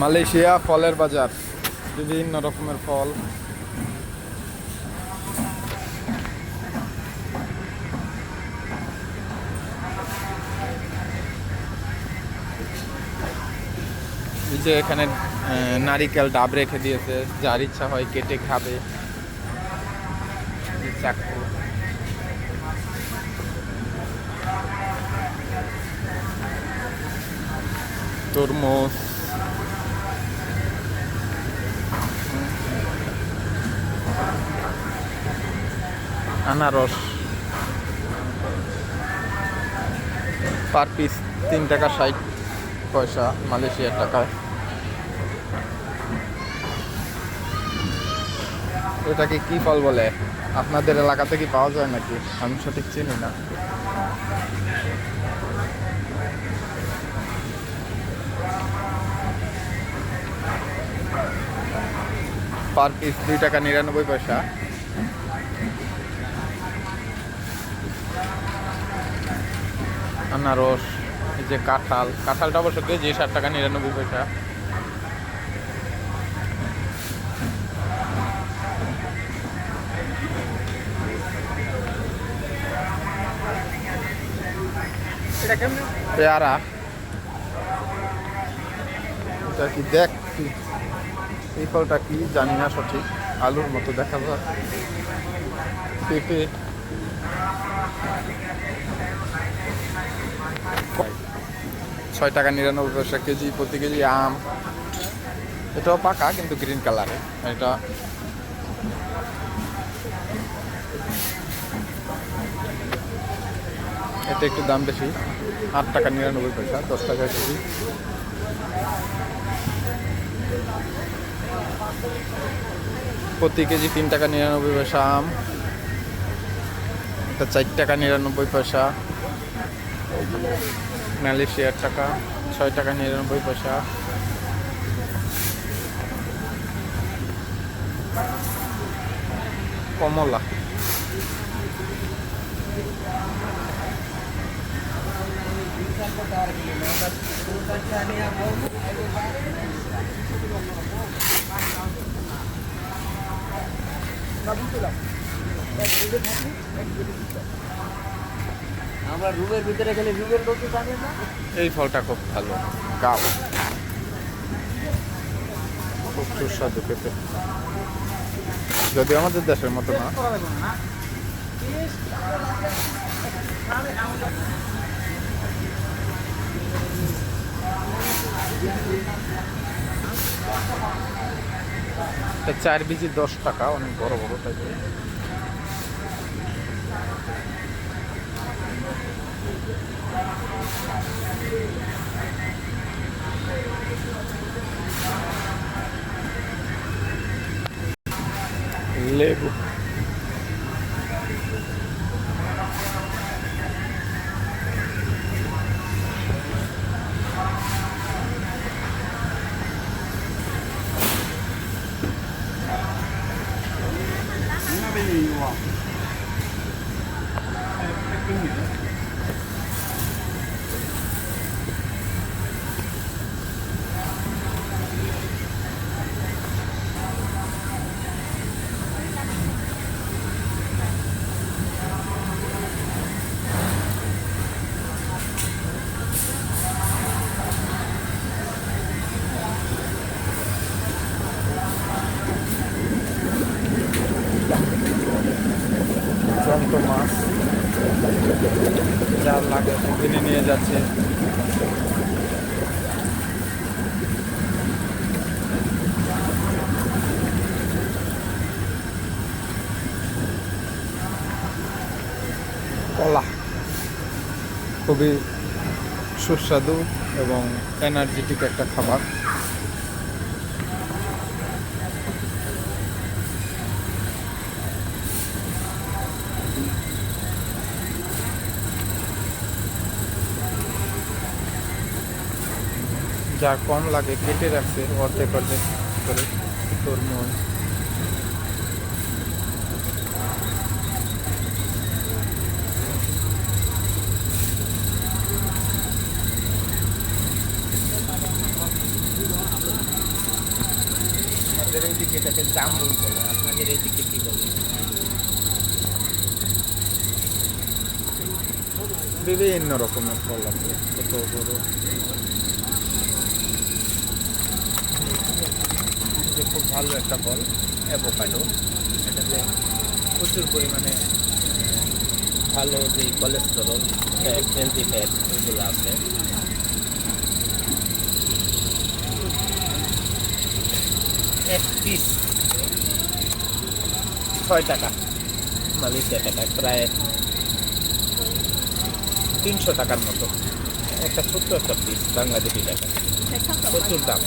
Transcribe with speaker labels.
Speaker 1: Malaysia ফলের বাজার। বিভিন্ন রকমের ফল। যে এখানে নারিকেল ডাব রেখে দিয়েছে। যার ইচ্ছা হয় কেটে খাবে। তরমুজ। আনারস পার পিস তিন টাকা ষাট পয়সা, মালয়েশিয়ার টাকায়। এটাকে কি ফল বলে? আপনাদের এলাকাতে কি পাওয়া যায় নাকি? আমি সঠিক চিনি না। পার পিস দুই টাকা নিরানব্বই পয়সা। আনারস এই যে কাঁঠাল। কাঁঠালটা অবশ্য কেজি ষাট টাকা নিরানব্বই পয়সা। পেয়ারা। এটা কি দেখ কি? এই ফলটা কি? জানি না সঠিক। আলুর মতো দেখা যায় পেঁপে। ছয় টাকা নিরানব্বই পয়সা কেজি, প্রতি কেজি আম। এটাও পাকা, কিন্তু গ্রিন কালারে এটা এটা একটু দাম বেশি। আট টাকা নিরানব্বই পয়সা, দশ টাকা কেজি। প্রতি কেজি তিন টাকা নিরানব্বই পয়সা আম। এটা চার টাকা নিরানব্বই পয়সা। মালয়েশিয়ার টাকা ছয় টাকা নিরানব্বই পয়সা। কমলা।
Speaker 2: আমরা রুমের ভিতরে গেলে রুমের লোকে জানে না?
Speaker 1: এই ফলটা খুব ভালো। গাও। খুব সুস্বাদু পেঁপে যদি আমাদের দেশের মতো না। চার বিজি দশ টাকা অনেক বড় বড় টাইপের Lego. যাচ্ছে। কলা। খুবই সুস্বাদু এবং এনার্জেটিক একটা খাবার। যা কম লাগে কেটে রাখছে অর্ধেক অর্ধেক করে তরমুজ আমাদের এইদিকে এটাকে জামরুল বলে আপনাদের এইদিকে কি বলে?
Speaker 3: বিভিন্ন রকমের ফল আছে ছোট বড়
Speaker 1: যে খুব ভালো একটা ফল অ্যাভোকাডো এটাতে প্রচুর পরিমাণে ভালো যে কোলেস্টেরল ফ্যাট হেলদি ফ্যাট এগুলো আছে। এক পিস ছয় টাকা। মালয়েশিয়া টাকা প্রায় তিনশো টাকার মতো। একটা ছোট্ট একটা পিস বাংলাদেশি টাকা। প্রচুর দাম।